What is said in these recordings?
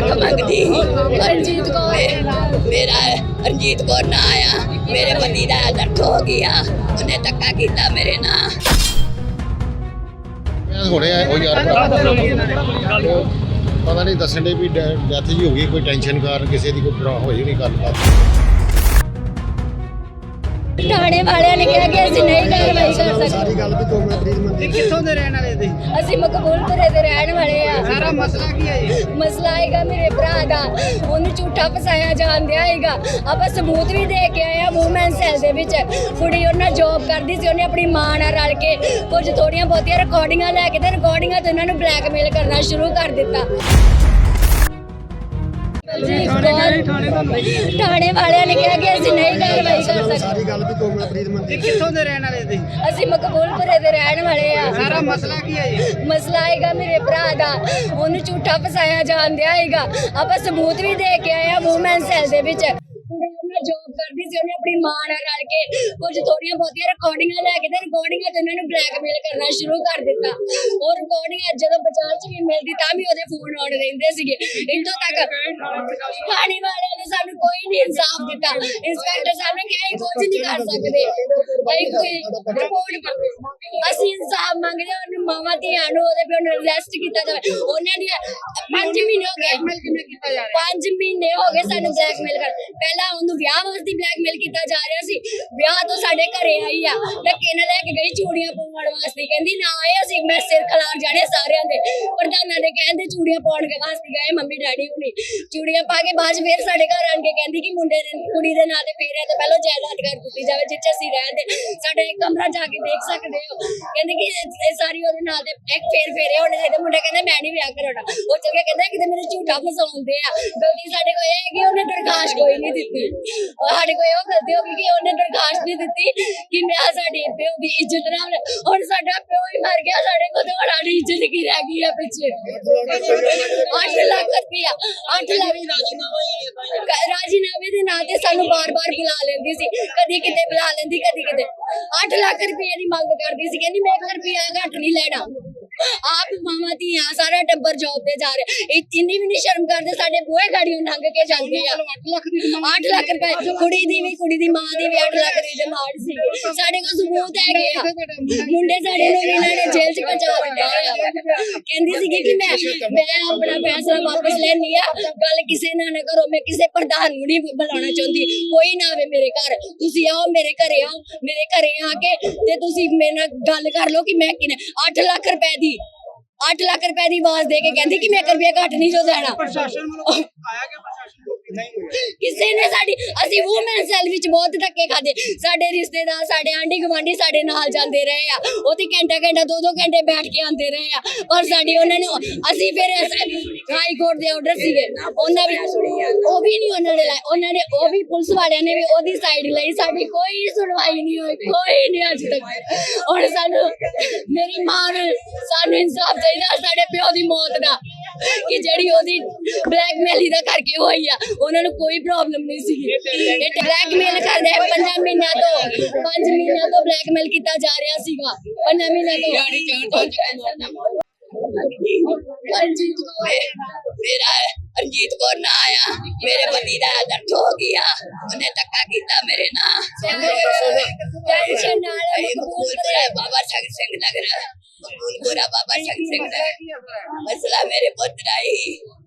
ਲੱਖ ਮੰਗਦੀ। ਰਣਜੀਤ ਕੌਰ। ਮੇਰਾ ਰਣਜੀਤ ਕੌਰ ਨਾ ਆਇਆ। ਮੇਰੇ ਪਤੀ ਦਾ ਦਰਦ ਹੋ ਗਿਆ। ਉਹਨੇ ਧੱਕਾ ਕੀਤਾ ਮੇਰੇ ਨਾਲ। ਮੈਂ ਹੁਣੇ ਆਇਆ ਉਹ ਯਾਰ ਪਤਾ ਨਹੀਂ ਦੱਸਣ ਦੇ ਵੀ ਡੈਥ ਜੀ ਹੋ ਗਈ ਕੋਈ ਟੈਨਸ਼ਨ ਕਾਰਨ ਕਿਸੇ ਦੀ ਕੋਈ ਹੋਈ ਨਹੀਂ ਗੱਲਬਾਤ। ਥਾਣੇ ਵਾਲਿਆਂ ਨੇ ਕਿਹਾ ਕਿ ਅਸੀਂ ਨਹੀਂ ਕਾਰਵਾਈ ਕਰ ਸਕਦੇ। ਸਾਰੀ ਗੱਲ ਵੀ 2 ਮਿੰਟ ਮੰਦੀ ਕਿੱਥੋਂ ਦੇ ਰਹਿਣ ਵਾਲੇ ਤੁਸੀਂ? ਅਸੀਂ ਮਕਬੂਲਪੁਰੇ ਦੇ ਰਹਿਣ ਵਾਲੇ ਆ। ਸਾਰਾ ਮਸਲਾ ਕੀ ਹੈ ਜੀ? ਮਸਲਾ ਆਏਗਾ ਮੇਰੇ ਭਰਾ ਦਾ। ਉਹਨੂੰ ਝੂਠਾ ਫਸਾਇਆ ਜਾਂਦਿਆ ਹੈਗਾ। ਆਪਾਂ ਸਬੂਤ ਵੀ ਦੇ ਕੇ ਆਏ ਆ ਵੂਮਨ ਸੈਲ ਦੇ ਵਿੱਚ। ਕੁੜੀ ਉਹਨਾਂ ਜੌਬ ਕਰਦੀ ਸੀ ਉਹਨੇ ਆਪਣੀ ਮਾਂ ਨਾਲ ਰਲ ਕੇ ਕੁਝ ਥੋੜੀਆਂ ਬਹੁਤੀਆਂ ਰਿਕਾਰਡਿੰਗਾਂ ਲੈ ਕੇ ਤੇ ਰਿਕਾਰਡਿੰਗਾਂ ਤੋਂ ਉਹਨਾਂ ਨੂੰ ਬਲੈਕਮੇਲ ਕਰਨਾ ਸ਼ੁਰੂ ਕਰ ਦਿੱਤਾ। ਥਾਣੇ ਵਾਲਿਆਂ ਨੇ ਕਿਹਾ ਕਿ ਅਸੀਂ ਨਹੀਂ ਕਾਰਵਾਈ ਕਰ ਸਕਦੇ। ਸਾਰੀ ਗੱਲ ਵੀ 2 ਮਿੰਟ ਪਲੀਜ਼ ਮੰਦੀ ਕਿੱਥੋਂ ਦੇ ਰਹਿਣ ਵਾਲੇ ਤੁਸੀਂ? ਅਸੀਂ ਮਕਬੂਲਪੁਰੇ ਦੇ ਰਹਿਣ ਵਾਲੇ ਆ। ਸਾਰਾ ਮਸਲਾ ਕੀ ਹੈ ਜੀ? ਮਸਲਾ ਆਏਗਾ ਮੇਰੇ ਭਰਾ ਦਾ। ਉਹਨੂੰ ਝੂਠਾ ਫਸਾਇਆ ਜਾਂਦਿਆ ਹੈਗਾ ਆਪਾਂ ਸਬੂਤ ਵੀ ਦੇ ਕੇ ਆਏ ਆ ਵੂਮਨ ਸੈਲ ਦੇ ਵਿੱਚ ਕੁੜੀ ਉਹਨਾਂ ਜੌਬ ਕਰਦੀ ਸੀ ਉਹਨੇ ਆਪਣੀ ਮਾਂ ਨਾਲ ਰਲ ਕੇ ਕੁਝ ਥੋੜੀਆਂ ਬਹੁਤੀਆਂ ਰਿਕਾਰਡਿੰਗਾਂ ਲੈ ਕੇ ਤੇ ਰਿਕਾਰਡਿੰਗਾਂ ਤੋਂ ਉਹਨਾਂ ਨੂੰ ਬਲੈਕਮੇਲ ਕਰਨਾ ਸ਼ੁਰੂ ਕਰ ਦਿੱਤਾ। ਉਹ ਰਿਕਾਰਡਿੰਗ ਜਦੋਂ ਬਾਜ਼ਾਰ 'ਚ ਵੀ ਮਿਲਦੀ ਤਾਂ ਵੀ ਉਹਦੇ ਫੋਨ ਆਉਣ ਰਹਿੰਦੇ ਸੀਗੇ। ਇੱਥੋਂ ਤੱਕ ਥਾਣੇ ਵਾਲਿਆਂ ਨੇ ਸਾਨੂੰ ਕੋਈ ਨਹੀਂ ਇਨਸਾਫ ਦਿੱਤਾ। ਇੰਸਪੈਕਟਰ ਸਾਹਿਬ ਨੇ ਕਿਹਾ ਇਹ ਕੁਝ ਨਹੀਂ ਕਰ ਸਕਦੇ। ਅਸੀਂ ਕੋਈ ਰਿਪੋਰਟ ਅਸੀਂ ਇਨਸਾਫ ਮੰਗਦੇ ਹਾਂ ਉਹਨੂੰ ਮਾਵਾਂ ਧੀਆਂ ਨੂੰ ਉਹਦੇ ਪਿਓ ਨੂੰ ਅਰੈਸਟ ਕੀਤਾ ਜਾਵੇ। ਉਹਨਾਂ ਦੀ 5 ਮਹੀਨੇ ਹੋ ਗਏ। ਕਿਵੇਂ ਕੀਤਾ ਜਾ ਰਿਹਾ? 5 ਮਹੀਨੇ ਹੋ ਗਏ ਸਾਨੂੰ ਬਲੈਕਮੇਲ ਕਰ ਪਹਿਲਾਂ ਉਹਨੂੰ ਵਿਆਹ ਵਾਸਤੇ ਬਲੈਕਮੇਲ ਕੀਤਾ ਜਾ ਰਿਹਾ ਸੀ, ਵਿਆਹ ਤੋਂ ਸਾਡੇ ਘਰੇ ਆਈ ਆ। ਧੱਕੇ ਨਾਲ ਲੈ ਕੇ ਗਈ ਚੂੜੀਆਂ ਪਾਉਣ ਵਾਸਤੇ? ਕਹਿੰਦੀ, ਨਾ ਆਏ ਅਸੀਂ, ਮੈਂ ਸਿਰ ਖਲਾਰ ਜਾਣੇ ਸਾਰਿਆਂ ਦੇ। ਪ੍ਰਧਾਨਾਂ ਦੇ ਕਹਿੰਦੇ, ਚੂੜੀਆਂ ਪਾਉਣ ਵਾਸਤੇ ਗਏ, ਮੰਮੀ, ਡੈਡੀ ਹੁਣੀ। ਚੂੜੀਆਂ ਪਾ ਕੇ ਬਾਅਦ 'ਚ ਸਾਡੇ ਘਰ ਆਣ ਕੇ ਕਹਿੰਦੀ ਕਿ ਮੁੰਡੇ ਦੇ, ਕੁੜੀ ਦੇ ਨਾਂ ਤੇ ਫੇਰਿਆ ਤੇ ਪਹਿਲਾਂ ਜਾਇਦਾਦ ਕਰ ਦਿੱਤੀ ਜਾਵੇ, ਜਿੱਥੇ ਅਸੀਂ ਰਹਿੰਦੇ ਸਾਡੇ ਕਮਰਾ ਜਾ ਕੇ ਦੇਖ ਸਕਦੇ ਹੋ। ਕਹਿੰਦੇ ਕਿ ਇਹ ਸਾਰੀ ਉਹਦੇ ਨਾਂ ਤੇ ਇੱਕ ਫੇਰ, ਫੇਰੇ ਹੋਣੇ ਚਾਹੀਦੇ। ਮੁੰਡਾ ਕਹਿੰਦਾ, ਮੈਂ ਨਹੀਂ ਵਿਆਹ ਕਰਾਉਣਾ। ਉਹ ਚੱਲ ਕੇ ਕਹਿੰਦਾ, ਕਿਤੇ ਮੇਰੇ ਝੂਠਾ ਫਸਾਉਂਦੇ ਆ। ਗਲਤੀ ਸਾਡੇ ਕੋਲ ਇਹ ਹੈ ਕਿ ਉਹਨੇ ਦਰਖਾਸਤ ਕੋਈ ਨਹੀਂ ਦਿੱਤੀ। ਸਾਡੇ ਕੋਲ ਇਹ ਗਲਤੀ ਹੋ ਗਈ ਕਿ ਉਹਨੇ ਦਰਖਾਸਤ ਨਹੀਂ ਦਿੱਤੀ ਕਿ ਮੈਂ ਸਾਡੀ ਪਿਓ ਦੀ ਇੱਜ਼ਤ ਨਾਲ ਹੁਣ ਸਾਡਾ ਪਿਓ ਹੀ ਮਰ ਗਿਆ, ਸਾਡੇ ਕੋਲ ਤੇ ਹੁਣ ਸਾਡੀ ਇੱਜ਼ਤ ਕੀ ਰਹਿ ਗਈ ਆ ਪਿੱਛੇ। 8 ਲੱਖ ਰੁਪਇਆ 8 ਲੱਖ ਕ- ਰਾਜੀਨਾਮੇ ਦੇ ਨਾਂ ਤੇ ਸਾਨੂੰ ਬਾਰ-ਬਾਰ ਬੁਲਾ ਲੈਂਦੀ ਸੀ, ਕਦੀ ਕਿਤੇ ਬੁਲਾ ਲੈਂਦੀ, ਕਦੀ ਕਿਤੇ। 8 ਲੱਖ ਰੁਪਏ ਦੀ ਮੰਗ ਕਰਦੀ ਸੀ, ਕਹਿੰਦੀ ਮੈਂ 1 ਰੁਪਇਆ ਘੱਟ ਨਹੀਂ ਲੈਣਾ। ਆਪ ਮਾਮਾ ਧੀਆਂ ਸਾਰਾ ਟੱਬਰ ਜੌਬ ਤੇ ਜਾ ਰਿਹਾ। ਇਹ ਇੰਨੀ ਵੀ ਨਹੀਂ ਸ਼ਰਮ ਕਰਦੇ ਸਾਡੇ ਬੂਹੇ ਗਾੜੀਆਂ ਲੰਘ ਕੇ ਜਾਂਦੇ ਆ। 8 ਲੱਖ ਦੀ ਡਿਮਾਂਡ 8 ਲੱਖ ਰੁਪਏ। ਕੁੜੀ ਦੀ ਵੀ ਕੁੜੀ ਦੀ ਮਾਂ ਦੀ ਵੀ 8 ਲੱਖ ਦੀ ਡਿਮਾਂਡ ਸੀ। ਸਾਡੇ ਕੋਲ ਸਬੂਤ ਹੈਗੇ ਆ। ਮੁੰਡੇ ਸਾਡੇ ਨੂੰ ਇਹਨਾਂ ਨੇ ਜੇਲ੍ਹ 'ਚ ਪਹੁੰਚਾ ਦਿੱਤਾ ਹੋਇਆ। ਕਹਿੰਦੀ ਸੀਗੀ ਕਿ ਮੈਂ ਮੈਂ ਆਪਣਾ ਫੈਸਲਾ ਵਾਪਸ ਲੈਣੀ ਆ। ਗੱਲ ਕਿਸੇ ਨਾਲ ਨਾ ਕਰੋ। ਮੈਂ ਕਿਸੇ ਪ੍ਰਧਾਨ ਨੂੰ ਨਹੀਂ ਬੁਲਾਉਣਾ ਚਾਹੁੰਦੀ। ਕੋਈ ਨਾ ਆਵੇ ਮੇਰੇ ਘਰ। ਤੁਸੀਂ ਆਓ ਮੇਰੇ ਘਰੇ ਆਓ। ਮੇਰੇ ਘਰੇ ਆ ਕੇ ਤੇ ਤੁਸੀਂ ਮੇਰੇ ਨਾਲ ਗੱਲ ਕਰ ਲਓ ਕਿ ਮੈਂ ਕਿਨੇ 8 ਲੱਖ ਰੁਪਏ ਦੀ 8 ਲੱਖ ਰੁਪਏ ਦੀ ਆਵਾਜ਼ ਦੇ ਕੇ ਕਹਿੰਦੀ ਕਿ ਮੈਂ ਇੱਕ ਰੁਪਇਆ ਘੱਟ ਨਹੀਂ ਜੋ ਦੇਣਾ। ਪ੍ਰਸ਼ਾਸਨ ਵੱਲੋਂ ਆਇਆ ਕਿ ਪ੍ਰਸ਼ਾਸਨ? ਕਿਸੇ ਨੇ ਸਾਡੀ, ਅਸੀਂ ਵੂਮਨ ਸੈਲ ਵਿੱਚ ਬਹੁਤ ਧੱਕੇ ਖਾਦੇ ਸਾਡੇ ਰਿਸ਼ਤੇਦਾਰ, ਸਾਡੇ ਆਂਢੀ ਗੁਆਂਢੀ ਸਾਡੇ ਨਾਲ ਜਾਂਦੇ ਰਹੇ ਆ। ਉਹਦੀ ਘੰਟਾ ਘੰਟਾ, ਦੋ ਦੋ ਘੰਟੇ ਬੈਠ ਕੇ ਆਂਦੇ ਰਹੇ ਆ। ਪਰ ਸਾਡੀ ਉਹਨਾਂ ਨੇ, ਅਸੀਂ ਫਿਰ ਹਾਈ ਕੋਰਟ ਦੇ ਆਰਡਰ ਸੀਗੇ। ਉਹਨਾਂ ਵੀ, ਉਹ ਵੀ ਨਹੀਂ ਉਹਨਾਂ ਨੇ ਲਾਏ। ਉਹਨਾਂ ਨੇ, ਉਹ ਵੀ ਪੁਲਿਸ ਵਾਲਿਆਂ ਨੇ ਵੀ ਉਹਦੀ ਸਾਈਡ ਲਈ। ਸਾਡੀ ਕੋਈ ਸੁਣਵਾਈ ਨਹੀਂ ਹੋਈ, ਕੋਈ ਨਹੀਂ ਅੱਜ ਤੱਕ। ਹੁਣ ਸਾਨੂੰ, ਮੇਰੀ ਮਾਂ ਨੂੰ ਸਾਨੂੰ ਇਨਸਾਫ ਚਾਹੀਦਾ, ਸਾਡੇ ਪਿਓ ਦੀ ਮੌਤ ਦਾ। ਕਿ ਜਿਹੜੀ ਉਹਦੀ ਬਲੈਕਮੇਲ ਦਾ ਕਰਕੇ ਹੋਈ ਆ ਉਹਨਾਂ ਨੂੰ ਕੋਈ ਪ੍ਰੋਬਲਮ ਨਹੀਂ ਸੀ ਇਹ ਬਲੈਕਮੇਲ ਕਰਦੇ ਆ ਪੰਜਾਂ ਮਹੀਨਿਆਂ ਤੋਂ ਪੰਜ ਮਹੀਨਿਆਂ ਤੋਂ ਬਲੈਕਮੇਲ ਕੀਤਾ ਜਾ ਰਿਹਾ ਸੀਗਾ ਪੰਜਾਂ ਮਹੀਨਿਆਂ ਤੋਂ ਰਣਜੀਤ ਕੌਰ ਮੇਰਾ ਰਣਜੀਤ ਕੌਰ ਨਾ ਆਇਆ ਮੇਰੇ ਪਤੀ ਦਾ ਦਰਦ ਹੋ ਗਿਆ ਉਹਨੇ ਧੱਕਾ ਕੀਤਾ ਮੇਰੇ ਨਾਲ ਟੈਨਸ਼ਨ ਨਾਲ ਬਾਬਾ ਸਿੰਘ ਨਗਰ ਮਕਬੂਲਪੁਰਾ ਬਾਬਾ ਸੰਗ ਸਿੰਘ ਨਗਰ ਮਸਲਾ ਮੇਰੇ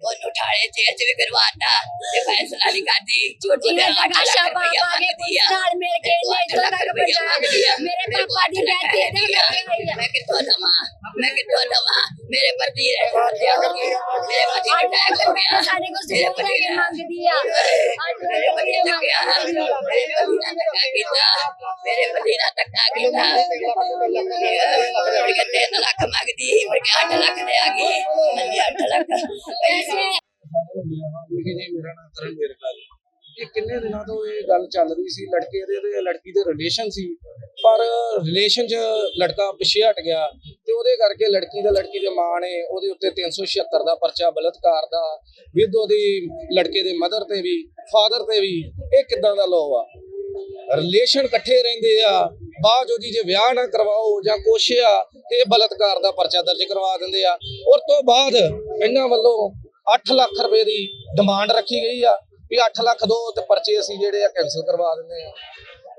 ਪੁੱਤ ਦਾ ਹੀ ਉਹਨੂੰ ਠਾਣੇ ਜੇਲ੍ਹ ਚ ਵੀ ਕਰਵਾਤਾ ਤੇ ਫੈਸਲਾ ਨਹੀਂ ਕਰਦੀ ਝੂਠੀਆਂ ਉਹਦੇ ਅੱਠ ਲੱਖ ਨਸ਼ਾ ਪਾ ਰੁਪਈਆ ਪਾ ਕੇ ਮੰਗਦੀ ਆ। ਪੁਲਿਸ ਨਾਲ ਮਿਲ ਕੇ ਉਹ ਅੱਠ ਇੱਥੋਂ ਲੱਖ ਤੱਕ ਰੁਪਈਆ ਮੰਗਦੀ ਆ। ਪਹੁੰਚਾਇਆ। ਮੇਰੇ ਮੇਰੇ ਪਾਪਾ ਦੀ ਕੋਲ death ਇਹਦੇ ਆ। ਕਰਕੇ ਹੋਈ ਆ। ਮੈਂ ਕਿੱਥੋਂ ਦਵਾਂ ਮੈਂ ਕਿੱਥੋਂ ਦਵਾਂ ਮੇਰੇ ਪਤੀ ਨੇ ਹੱਤਿਆ ਕਰ ਲਈ ਮੇਰੇ ਪਤੀ ਨੂੰ ਅਟੈਕ ਹੋ ਗਿਆ ਸਾਡੇ ਕੋਲ ਮੇਰੇ ਸਬੂਤ ਪਤੀ ਲੈ ਕੇ ਨੇ ਮੰਗਦੀ ਆ ਅੱਜ ਮੇਰੇ ਪਤੀ ਨੇ ਕਿਹਾ ਮੇਰੇ ਪਤੀ ਨੇ ਧੱਕਾ ਕੀਤਾ ਮੇਰੇ ਪਤੀ ਨੇ ਧੱਕਾ ਕੀਤਾ ਮੁੜ ਕੇ ਤਿੰਨ ਲੱਖ ਮੰਗਦੀ ਸੀ, ਮੁੜ ਕੇ 8 ਲੱਖ ਦੇ ਆ ਗਈ ਮੰਨੀ 8 ਲੱਖ ਪੈਸੇ ਜੀ ਮੇਰਾ ਨਾਮ ਤਰਨਵੀਰ ਲਾਲ ਇਹ ਕਿੰਨੇ ਦਿਨਾਂ ਤੋਂ ਇਹ ਗੱਲ ਚੱਲ ਰਹੀ ਸੀ? ਲੜਕੇ ਦੇ ਤੇ ਲੜਕੀ ਦੇ ਰਿਲੇਸ਼ਨ ਸੀ। ਪਰ ਰਿਲੇਸ਼ਨ 'ਚ ਲੜਕਾ ਪਿੱਛੇ ਹਟ ਗਿਆ ਤੇ ਉਹਦੇ ਕਰਕੇ ਲੜਕੀ ਦਾ ਲੜਕੀ ਦੇ ਮਾਂ ਨੇ ਉਹਦੇ ਉੱਤੇ 376 ਦਾ ਪਰਚਾ ਬਲਤਕਾਰ ਦਾ ਵਿਦ ਉਹਦੀ ਲੜਕੇ ਦੇ ਮਦਰ ਤੇ ਵੀ ਫਾਦਰ ਤੇ ਵੀ। ਇਹ ਕਿੱਦਾਂ ਦਾ ਲੋ ਆ? ਰਿਲੇਸ਼ਨ ਇਕੱਠੇ ਰਹਿੰਦੇ ਆ। ਬਾਅਦ ਜੋ ਜੀ ਜੇ ਵਿਆਹ ਨਾ ਕਰਵਾਓ ਜਾਂ ਕੁਛ ਆ ਤੇ ਇਹ ਬਲਤਕਾਰ ਦਾ ਪਰਚਾ ਦਰਜ ਕਰਵਾ ਦਿੰਦੇ ਆ। ਔਰ ਤੋਂ ਬਾਅਦ ਇਹਨਾਂ ਵੱਲੋਂ 8 ਲੱਖ ਰੁਪਏ ਦੀ ਡਿਮਾਂਡ ਰੱਖੀ ਗਈ ਆ ਵੀ 8 ਲੱਖ ਦੋ ਤੇ ਪਰਚੇ ਅਸੀਂ ਜਿਹੜੇ ਆ ਕੈਨਸਲ ਕਰਵਾ ਦਿੰਦੇ ਆ।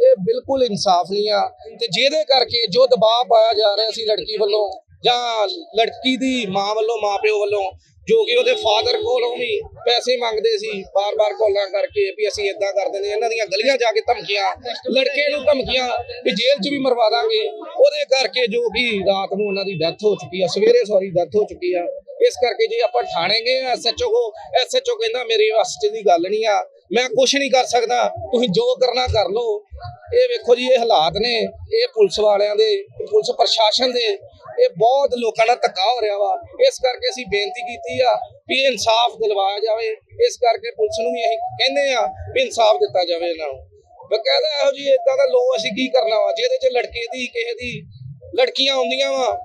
ਇਹ ਬਿਲਕੁਲ ਇਨਸਾਫ ਨਹੀਂ ਆ। ਤੇ ਜਿਹਦੇ ਕਰਕੇ ਜੋ ਦਬਾਅ ਪਾਇਆ ਜਾ ਰਿਹਾ ਸੀ ਲੜਕੀ ਵੱਲੋਂ ਜਾਂ ਲੜਕੀ ਦੀ ਮਾਂ ਵੱਲੋਂ, ਮਾਪਿਓ ਵੱਲੋਂ, ਜੋ ਕਿ ਉਹਦੇ ਫਾਦਰ ਕੋਲੋਂ ਵੀ ਪੈਸੇ ਮੰਗਦੇ ਸੀ, ਬਾਰ-ਬਾਰ ਕੋਲਾਂ ਕਰਕੇ ਵੀ ਅਸੀਂ ਇਦਾਂ ਕਰ ਦਿੰਦੇ ਇਹਨਾਂ ਦੀਆਂ ਗਲੀਆਂ ਜਾ ਕੇ ਧਮਕੀਆਂ, ਲੜਕੇ ਨੂੰ ਧਮਕੀਆਂ ਵੀ ਜੇਲ੍ਹ 'ਚ ਵੀ ਮਰਵਾ ਦਾਂਗੇ। ਉਹਦੇ ਕਰਕੇ ਜੋ ਕਿ ਰਾਤ ਨੂੰ ਉਹਨਾਂ ਦੀ ਡੈਥ ਹੋ ਚੁੱਕੀ ਆ, ਸਵੇਰੇ ਸੌਰੀ ਡੈਥ ਹੋ ਚੁੱਕੀ ਆ। ਇਸ ਕਰਕੇ ਜੇ ਆਪਾਂ ਥਾਣੇ ਗਏ ਐਸਐਚਓ ਕੋ ਐਸਐਚਓ ਕਹਿੰਦਾ ਮੇਰੇ ਵਾਸਤੇ ਦੀ ਗੱਲ ਨਹੀਂ ਆ। ਮੈਂ ਕੁਝ ਨਹੀਂ ਕਰ ਸਕਦਾ। ਤੁਸੀਂ ਜੋ ਕਰਨਾ ਕਰ ਲਓ। ਇਹ ਵੇਖੋ ਜੀ, ਇਹ ਹਾਲਾਤ ਨੇ। ਇਹ ਪੁਲਿਸ ਵਾਲਿਆਂ ਦੇ, ਪੁਲਿਸ ਪ੍ਰਸ਼ਾਸਨ ਦੇ। ਇਹ ਬਹੁਤ ਲੋਕਾਂ ਨਾਲ ਧੱਕਾ ਹੋ ਰਿਹਾ ਵਾ। ਇਸ ਕਰਕੇ ਅਸੀਂ ਬੇਨਤੀ ਕੀਤੀ ਆ ਵੀ ਇਹ ਇਨਸਾਫ ਦਿਲਵਾਇਆ ਜਾਵੇ। ਇਸ ਕਰਕੇ ਪੁਲਿਸ ਨੂੰ ਵੀ ਅਸੀਂ ਕਹਿੰਦੇ ਆ ਵੀ ਇਨਸਾਫ ਦਿੱਤਾ ਜਾਵੇ ਇਹਨਾਂ ਨੂੰ। ਬਕਾਇਦਾ ਇਹੋ ਜੀ ਇਦਾਂ ਦਾ ਲੋ ਅਸੀਂ ਕੀ ਕਰਨਾ ਵਾ? ਜਿਹਦੇ ਚ ਲੜਕੇ ਦੀ, ਕਿਸੇ ਦੀ ਲੜਕੀਆਂ ਆਉਂਦੀਆਂ ਵਾ।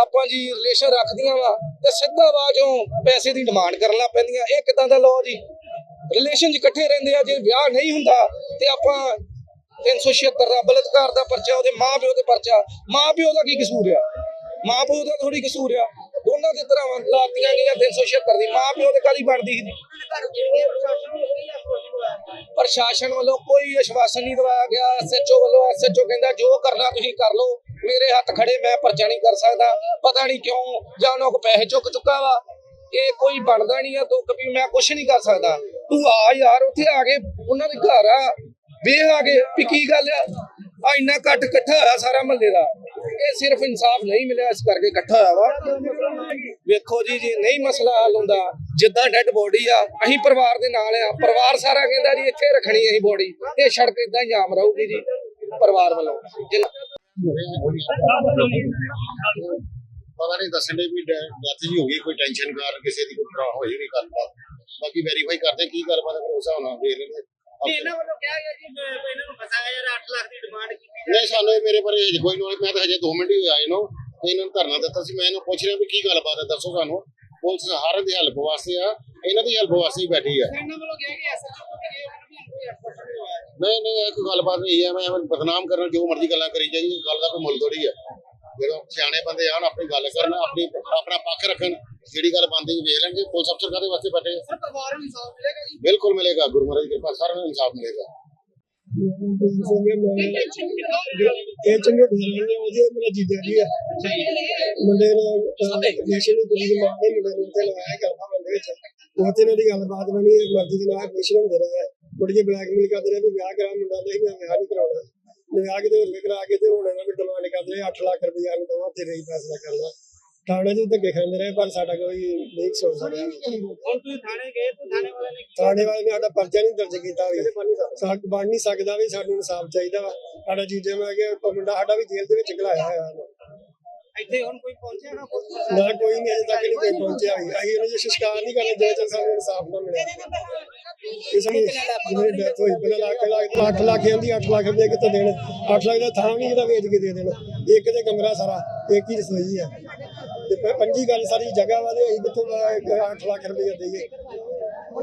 ਆਪਾਂ ਜੀ ਰਿਲੇਸ਼ਨ ਰੱਖਦੀਆਂ ਵਾ ਤੇ ਸਿੱਧਾ ਬਾਜੋਂ ਪੈਸੇ ਦੀ ਡਿਮਾਂਡ ਕਰਨ ਲੱਗ ਪੈਂਦੀਆਂ। ਇਹ ਕਿਦਾਂ ਦਾ ਲੋ ਜੀ? ਰਿਲੇਸ਼ਨ 'ਚ ਇਕੱਠੇ ਰਹਿੰਦੇ ਆ, ਜੇ ਵਿਆਹ ਨਹੀਂ ਹੁੰਦਾ ਤੇ ਆਪਾਂ 376 ਦਾ ਬਲਤਕਾਰ ਦਾ ਪਰਚਾ, ਉਹਦੇ ਮਾਂ ਪਿਓ ਦੇ ਪਰਚਾ। ਮਾਂ ਪਿਓ ਦਾ ਕੀ ਕਸੂਰ ਆ? ਮਾਂ ਪਿਓ ਦਾ ਥੋੜੀ ਕਸੂਰ ਆ। ਦੋਨਾਂ ਦੇ ਤਰ੍ਹਾਂ ਲਾਤੀਆਂ ਗਈਆਂ 376 ਦੀ। ਮਾਂ ਪਿਓ ਤੇ ਕਾਦੀ ਬਣਦੀ ਸੀ? ਪ੍ਰਸ਼ਾਸਨ ਵੱਲੋਂ ਕੋਈ ਅਸ਼ਵਾਸਨ ਨਹੀਂ ਦਵਾਇਆ ਗਿਆ। ਐਸਐਚਓ ਵੱਲੋਂ ਐਸਐਚਓ ਕਹਿੰਦਾ ਜੋ ਕਰਨਾ ਤੁਸੀਂ ਕਰ ਲਓ। ਮੇਰੇ ਹੱਥ ਖੜੇ, ਮੈਂ ਪਰਚਾ ਨਹੀਂ ਕਰ ਸਕਦਾ। ਪਤਾ ਨਹੀਂ ਕਿਉਂ ਜਾਂ ਉਹਨਾਂ ਕੋ ਪੈਸੇ ਚੁੱਕ ਚੁੱਕਾ ਵਾ। ਇਹ ਕੋਈ ਬਣਦਾ ਨਹੀਂ ਆ, ਤੂੰ ਕभी ਮੈਂ ਕੁਝ ਨਹੀਂ ਕਰ ਸਕਦਾ। ਤੂੰ ਆ ਯਾਰ, ਉੱਥੇ ਆ ਕੇ ਉਹਨਾਂ ਦੇ ਘਰ ਆ। ਵੇਖ ਆ ਕੇ ਵੀ ਕੀ ਗੱਲ ਆ। ਆ ਇੰਨਾ ਘੱਟ ਇਕੱਠਾ ਹੋਇਆ ਸਾਰਾ ਮਹੱਲੇ ਦਾ। ਇਹ ਸਿਰਫ ਇਨਸਾਫ ਨਹੀਂ ਮਿਲਿਆ, ਇਸ ਕਰਕੇ ਇਕੱਠਾ ਹੋਇਆ ਵਾ। ਵੇਖੋ ਜੀ ਜੀ ਨਹੀਂ ਮਸਲਾ ਹੱਲ ਹੁੰਦਾ, ਜਿੱਦਾਂ ਡੈੱਡ ਬੋਡੀ ਆ, ਅਸੀਂ ਪਰਿਵਾਰ ਦੇ ਨਾਲ ਆ। ਪਰਿਵਾਰ ਸਾਰਾ ਕਹਿੰਦਾ ਜੀ, ਇੱਥੇ ਰੱਖਣੀ ਅਸੀਂ ਬੋਡੀ। ਇਹ ਸੜਕ ਇਦਾਂ ਹੀ ਆਮ ਰਹੂਗੀ ਜੀ, ਪਰਿਵਾਰ ਵੱਲੋਂ। ਪਤਾ ਨਹੀਂ ਦੱਸਣ ਦੇ ਵੀ ਡੈਥ ਜੀ ਹੋ ਗਈ ਕੋਈ ਟੈਨਸ਼ਨ ਕਾਰਨ ਕਿਸੇ ਦੀ ਕੋਈ ਪ੍ਰੋਬਲਮ ਹੋਈ ਨਹੀਂ ਗੱਲਬਾਤ। ਬਾਕੀ ਵੈਰੀਫਾਈ ਕਰਦੇ ਕੀ ਗੱਲਬਾਤ ਫਿਰ ਉਸ ਨਾਲ ਵੇਖ ਲੈਂਦੇ। ਇਹਨਾਂ ਵੱਲੋਂ ਕਿਹਾ ਗਿਆ ਜੀ ਇਹਨਾਂ ਨੂੰ ਫਸਾਇਆ ਯਾਰ 8 ਲੱਖ ਦੀ ਡਿਮਾਂਡ ਕੀਤੀ ਨਹੀਂ ਸਾਨੂੰ ਇਹ ਮੇਰੇ ਹਜੇ ਕੋਈ ਨੌਲੇਜ ਮੈਂ ਤਾਂ ਹਜੇ 2 ਮਿੰਟ ਹੀ ਹੋਏ ਆਏ ਨੂੰ ਤੇ ਇਹਨਾਂ ਨੂੰ ਧਰਨਾ ਦਿੱਤਾ ਸੀ ਮੈਂ ਇਹਨੂੰ ਪੁੱਛ ਰਿਹਾ ਵੀ ਕੀ ਗੱਲਬਾਤ ਹੈ ਦੱਸੋ ਸਾਨੂੰ। ਪੁਲਿਸ ਹਰ ਦੀ ਹੈਲਪ ਵਾਸਤੇ ਆ ਇਹਨਾਂ ਦੀ ਹੈਲਪ ਵਾਸਤੇ ਹੀ ਬੈਠੀ ਆ। ਇਹਨਾਂ ਵੱਲੋਂ ਕਿਹਾ ਗਿਆ ਐਸਐਚਓ ਨੂੰ ਕਿ ਉਹਨਾਂ ਨੂੰ ਐਕਸਪਰਟ ਨਹੀਂ ਨਹੀਂ ਇਹ ਕੋਈ ਗੱਲਬਾਤ ਨਹੀਂ ਹੈ। ਮੈਂ ਐਵੇਂ ਬਦਨਾਮ ਕਰਨ ਜੋ ਮਰਜ਼ੀ ਗੱਲਾਂ ਕਰੀ ਜਾਈਏ ਗੱਲ ਦਾ ਕੋਈ ਮੁੱਲ ਥੋੜੀ ਹੈ। ਜਦੋਂ ਸਿਆਣੇ ਬੰਦੇ ਆਣ ਆਪਣੀ ਗੱਲ ਕਰਨ ਆਪਣੀ ਆਪਣਾ ਪੱਖ ਰੱਖਣ ਜਿਹੜੀ ਗੱਲ ਬੰਦੀ ਵੇਖ ਲੈਣਗੇ ਪੁਲਿਸ ਅਫਸਰ ਕਾਦੇ ਵਾਸਤੇ ਬੈਠੇ? ਸਰ ਪਰਿਵਾਰ ਨੂੰ ਇਨਸਾਫ ਮਿਲੇਗਾ ਜੀ? ਬਿਲਕੁਲ ਮਿਲੇਗਾ ਗੁਰੂ ਮਹਾਰਾਜ ਦੀ ਕਿਰਪਾ ਸਾਰਿਆਂ ਨੂੰ ਇਨਸਾਫ ਮਿਲੇਗਾ। ਇਹ ਚੰਗੇ ਬਜ਼ੁਰਗ ਨੇ ਉਹਦੇ ਮੇਰਾ ਜੀਜਾ ਜੀ ਆ ਮੁੰਡੇ ਨੇ ਨੇਸ਼ਨ ਦੀ ਕੁੜੀ ਦੀ ਮਾਂ ਨੇ ਮੁੰਡੇ ਨੂੰ ਤੇ ਲਵਾਇਆ ਕਰਦਾ ਬੰਦੇ ਵਿੱਚ। ਉਹ ਤੇ ਇਹਨਾਂ ਦੀ ਗੱਲਬਾਤ ਬਣੀ ਮਰਜ਼ੀ ਦੇ ਨਾਲ ਐਡਮਿਸ਼ਨ ਹੁੰਦੇ ਰਹੇ ਕੁੜੀ ਦੇ ਬਲੈਕਮੇਲ ਕਰਦੇ ਰਹੇ ਵੀ ਵਿਆਹ ਕਰਾ ਮੁੰਡਾ ਨਹੀਂ ਮੈਂ ਵਿਆਹ ਨਹੀਂ ਕਰਾਉਣਾ। ਵਿਆਹ ਕਿਤੇ ਹੋਰ ਕਰਾ ਕੇ ਤੇ ਹੁਣ ਇਹਨਾਂ ਦੀ ਡਿਮਾਂਡ ਕਰਦੇ 8 ਲੱਖ ਰੁਪਇਆ ਨੂੰ ਦਵਾ ਤੇ ਰਹੀ ਫੈਸਲਾ ਕਰਨਾ ਥਾਣੇ ਦੇ ਧੱਕੇ ਖਾਂਦੇ ਰਹੇ ਪਰ ਸਾਡਾ ਕੋਈ ਨਹੀਂ ਸਕਿਆ। ਹੁਣ ਤੁਸੀਂ ਥਾਣੇ ਗਏ ਤਾਂ ਥਾਣੇ ਵਾਲੇ ਨੇ ਥਾਣੇ ਵਾਲੇ ਨੇ ਸਾਡਾ ਪਰਚਾ ਨਹੀਂ ਦਰਜ ਕੀਤਾ ਵੀ। ਸਾਡ ਬਣ ਨਹੀਂ ਸਕਦਾ ਵੀ ਸਾਨੂੰ ਇਨਸਾਫ ਚਾਹੀਦਾ ਵਾ। ਸਾਡਾ ਜੀਜੇ ਮੈਂ ਕਿ ਮੁੰਡਾ ਸਾਡਾ ਵੀ ਜੇਲ੍ਹ ਦੇ ਵਿੱਚ ਘਲਾਇਆ ਹੋਇਆ ਵਾ। ਇੱਥੇ ਹੁਣ ਕੋਈ ਪਹੁੰਚਿਆ ਨਾ ਨਾ ਕੋਈ ਨਹੀਂ ਅਜੇ ਤੱਕ ਨਹੀਂ ਕੋਈ ਪਹੁੰਚਿਆ ਅਸੀਂ ਉਹਨਾਂ ਦੇ ਸ਼ਿਕਾਰ ਨਹੀਂ ਕਰਨਾ ਜੇ ਤੱਕ ਸਾਨੂੰ ਇਨਸਾਫ ਨਾ ਮਿਲੇ। ਇਸ ਲਈ ਜਿਵੇਂ ਡੈਥ ਹੋਈ ਪਹਿਲਾਂ ਲੱਖ ਲੱਖ 8 ਲੱਖ ਆਂਦੀ 8 ਲੱਖ ਰੁਪਏ ਕਿੱਥੇ ਦੇਣ 8 ਲੱਖ ਦਾ ਥਾਂ ਨਹੀਂ ਕਿਤੇ ਵੇਚ ਕੇ ਦੇ ਦੇਣ। ਇੱਕ ਤੇ ਕਮਰਾ ਸਾਰਾ ਇੱਕ ਹੀ ਰਸੋਈ ਆ। ਤੇ ਪ- ਪੰਜੀ ਗੱਲ ਸਾਰੀ ਜਗ੍ਹਾ ਵਾਲੇ ਅਸੀਂ ਕਿੱਥੋਂ 8 ਲੱਖ ਰੁਪਏ ਦੇਈਏ।